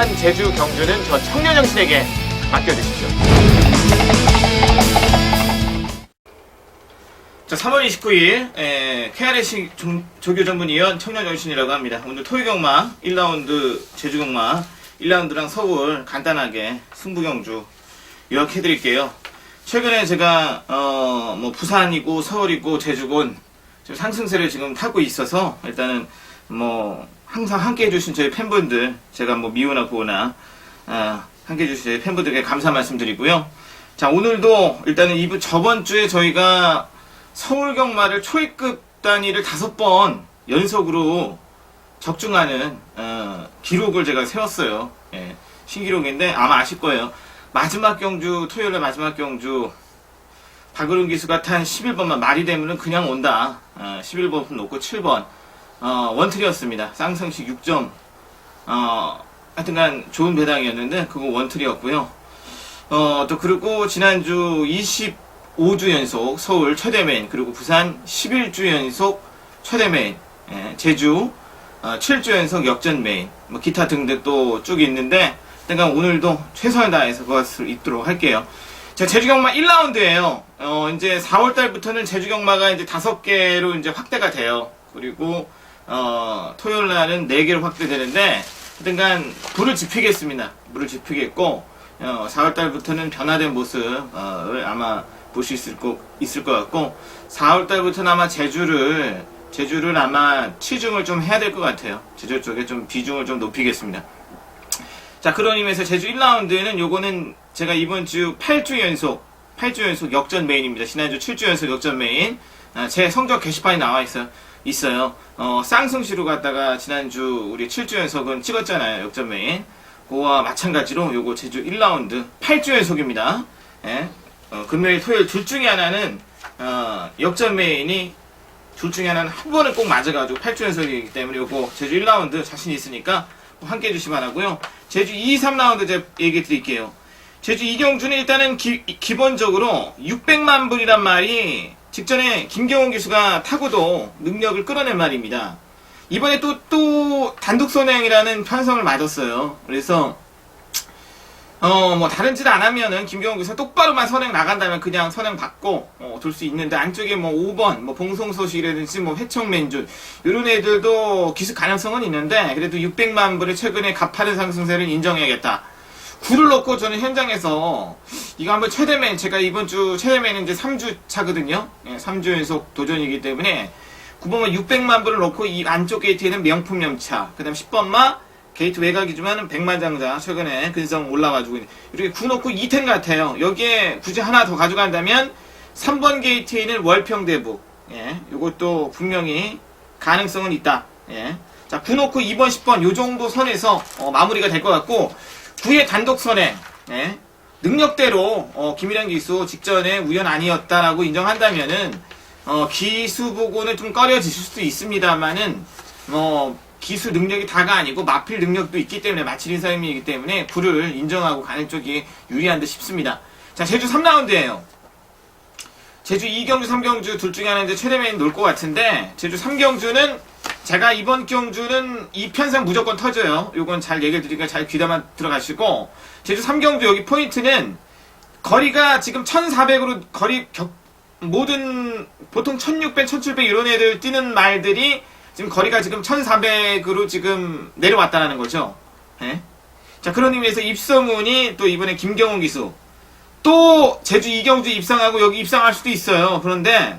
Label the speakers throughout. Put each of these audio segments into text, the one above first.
Speaker 1: 부산, 제주, 경주는 저 청년영 신에게 맡겨주십시오. 자, 3월 29일, 에, KRS 조교 전문위원 청년정신이라고 합니다. 오늘 토요경마 1라운드 제주경마 1라운드랑 서울 간단하게 승부경주 요약해드릴게요. 최근에 제가, 어, 뭐, 부산이고, 서울이고, 제주군, 지금 상승세를 지금 타고 있어서, 일단은, 뭐, 항상 함께 해주신 저희 팬분들, 제가 뭐, 미우나 고우나, 아, 함께 해주신 저희 팬분들께 감사 말씀드리고요. 자, 오늘도, 일단은 이부, 저번 주에 저희가 서울 경마를 초입급 단위를 다섯 번 연속으로 적중하는, 어, 기록을 제가 세웠어요. 예, 신기록인데, 아마 아실 거예요. 마지막 경주, 토요일에 마지막 경주, 박으름 기수가 탄 11번만 말이 되면은 그냥 온다. 어, 11번 놓고 7번. 어, 원틀이었습니다. 쌍성식 6점. 어, 하여튼간 좋은 배당이었는데, 그거 원틀이었고요. 어, 또 그리고 지난주 25주 연속 서울 최대 메인, 그리고 부산 11주 연속 최대 메인, 예, 제주 어, 7주 연속 역전 메인, 뭐 기타 등등 또 쭉 있는데, 일단 오늘도 최선을 다해서 그것을 있도록 할게요. 자, 제주 경마 1라운드예요. 어, 이제 4월 달부터는 제주 경마가 이제 5개로 이제 확대가 돼요. 그리고 어, 토요일 날은 4개로 확대되는데 하여튼간 불을 지피겠습니다. 불을 지피겠고 어, 4월 달부터는 변화된 모습을 아마 볼 수 있을 것 있을 것 같고 4월 달부터는 아마 제주를 제주를 아마 치중을 좀 해야 될 것 같아요. 제주 쪽에 좀 비중을 좀 높이겠습니다. 자, 그런 의미에서 제주 1라운드에는 요거는 제가 이번 주 8주 연속, 8주 연속 역전 메인입니다. 지난주 7주 연속 역전 메인. 아, 제 성적 게시판이 나와 있어요. 있어요. 어, 쌍승시로 갔다가 지난주 우리 7주 연속은 찍었잖아요. 역전 메인. 그와 마찬가지로 요거 제주 1라운드 8주 연속입니다. 예. 어, 금요일, 토요일 둘 중에 하나는, 어, 역전 메인이 둘 중에 하나는 한 번은 꼭 맞아가지고 8주 연속이기 때문에 요거 제주 1라운드 자신 있으니까 함께 해주시기 바라고요 제주 2, 3라운드 제가 얘기 드릴게요. 제주 이경주는 일단은 기, 본적으로 600만 불이란 말이 직전에 김경훈 교수가 타고도 능력을 끌어낸 말입니다. 이번에 또, 또 단독 선행이라는 편성을 맞았어요. 그래서 어, 뭐, 다른 짓 안 하면은, 김경훈 교수가 똑바로만 선행 나간다면 그냥 선행 받고, 어, 둘수 있는데, 안쪽에 뭐, 5번, 뭐, 봉송소식이라든지, 뭐, 회청맨준, 이런 애들도 기습 가능성은 있는데, 그래도 600만 불을 최근에 가파른 상승세를 인정해야겠다. 굴을 넣고 저는 현장에서, 이거 한번 최대맨, 제가 이번 주 최대맨은 이제 3주 차거든요. 예, 3주 연속 도전이기 때문에, 9번만 600만 불을 넣고, 이 안쪽 게이트에는 명품 염차, 그 다음 10번마, 게이트 외곽이지만 백만장자 최근에 근성 올라가지고 이렇게 구놓고 2텐 같아요. 여기에 굳이 하나 더 가져간다면 3번 게이트에 있는 월평대북 예, 이것도 분명히 가능성은 있다. 예. 자, 구놓고 2번, 10번 요 정도 선에서 어, 마무리가 될 것 같고 9의 단독 선에 예, 능력대로 어, 김일현 기수 직전에 우연 아니었다라고 인정한다면은 어, 기수 보고는 좀 꺼려지실 수도 있습니다만은 뭐 기수 능력이 다가 아니고 마필 능력도 있기 때문에 마칠 사람이기 때문에 구를 인정하고 가는 쪽이 유리한 듯 싶습니다. 자, 제주 3라운드예요. 제주 2경주, 3경주 둘 중에 하나인데 최대맨 놀것 같은데 제주 3경주는 제가 이번 경주는 이 편상 무조건 터져요. 요건 잘 얘기를 드리니까 잘 귀담아 들어가시고 제주 3경주 여기 포인트는 거리가 지금 1400으로 거리 격, 모든 보통 1600, 1700 이런 애들 뛰는 말들이 지금 거리가 지금 1400으로 지금 내려왔다는 거죠. 예? 자, 그런 의미에서 입소문이 또 이번에 김경훈 기수. 또 제주 이경주 입상하고 여기 입상할 수도 있어요. 그런데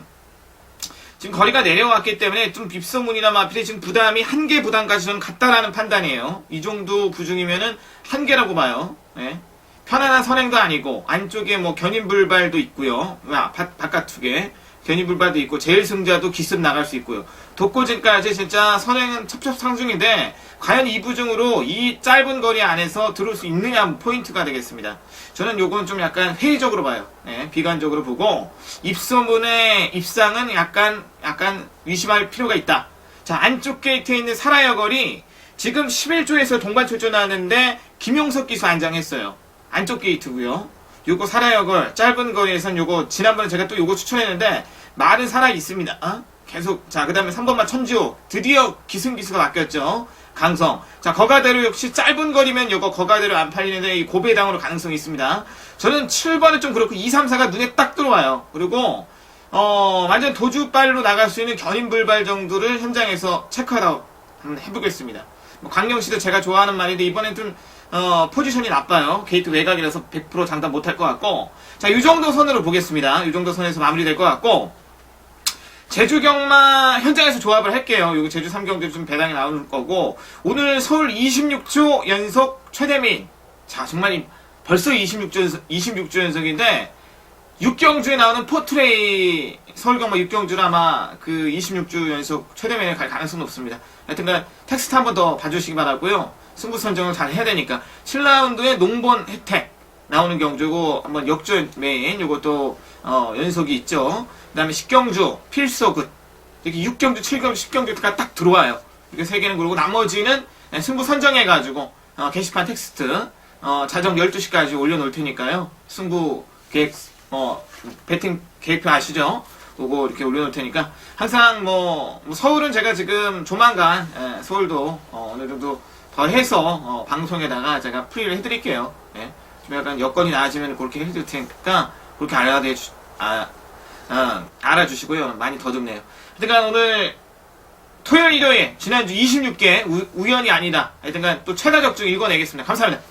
Speaker 1: 지금 거리가 내려왔기 때문에 좀 입소문이나 마필이 지금 부담이 한 개 부담까지 저는 같다라는 판단이에요. 이 정도 부중이면은 한 개라고 봐요. 예? 편안한 선행도 아니고 안쪽에 뭐 견인불발도 있고요. 아, 바, 바깥쪽에 견인불발도 있고 제일 승자도 기습 나갈 수 있고요. 독고진까지 진짜 선행은 첩첩상중인데 과연 이 부중으로 이 짧은 거리 안에서 들어올 수 있느냐 포인트가 되겠습니다. 저는 요건 좀 약간 회의적으로 봐요. 네, 비관적으로 보고 입소문의 입상은 약간 약간 의심할 필요가 있다. 자 안쪽 게이트에 있는 사라여걸이 지금 11조에서 동반 출전하는데 김용석 기수 안장했어요. 안쪽 게이트고요. 요거 사라여걸 짧은 거리에선 요거 지난번에 제가 또 요거 추천했는데 말은 살아 있습니다. 어? 계속 자 그다음에 3번마 천지호 드디어 기승기수가 바뀌었죠. 강성. 자 거가대로 역시 짧은 거리면 이거 거가대로 안 팔리는데 이 고배당으로 가능성이 있습니다. 저는 7번은 좀 그렇고 2, 3, 4가 눈에 딱 들어와요. 그리고 어 완전 도주발로 나갈 수 있는 견인불발 정도를 현장에서 체크하다 한번 해보겠습니다. 뭐 강령 씨도 제가 좋아하는 말인데 이번엔 좀 어, 포지션이 나빠요. 게이트 외곽이라서 100% 장담 못할 것 같고 자이 정도 선으로 보겠습니다. 이 정도 선에서 마무리될 것 같고 제주 경마 현장에서 조합을 할게요. 여기 제주 3경도 좀 배당이 나올 거고 오늘 서울 26주 연속 최대민 자 정말 이- 벌써 26주 연속, 26주 연속인데 6경주에 나오는 포트레이 서울경마 6경주를 아마 그 26주 연속 최대면에 갈 가능성은 없습니다. 하여튼간 텍스트 한 번 더 봐주시기 바라고요. 승부 선정을 잘 해야 되니까 7라운드에 농본 혜택 나오는 경주고 한번 역전 메인 요것도 어, 연속이 있죠. 그다음에 10경주 필소굿 이렇게 6경주, 7경주, 10경주가 딱 들어와요. 이렇게 세 개는 그러고 나머지는 승부 선정해가지고 어, 게시판 텍스트 어, 자정 12시까지 올려놓을 테니까요. 승부 계획 어, 배팅 계획표 아시죠? 그거 이렇게 올려놓을 테니까 항상 뭐, 뭐 서울은 제가 지금 조만간 예, 서울도 어, 느 정도 더 해서 어, 방송에다가 제가 프리를 해드릴게요. 예. 좀 약간 여건이 나아지면 그렇게 해드릴 테니까 그렇게 알아대 주, 아, 아, 알아주시고요. 많이 더듬네요. 하여튼간 오늘 토요일 일요일 지난주 26개 우, 우연이 아니다. 하여튼간 또 최다 적 중 읽어내겠습니다. 감사합니다.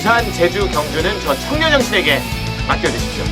Speaker 1: 부산, 제주, 경주는 저 청년 정신에게 맡겨주십시오.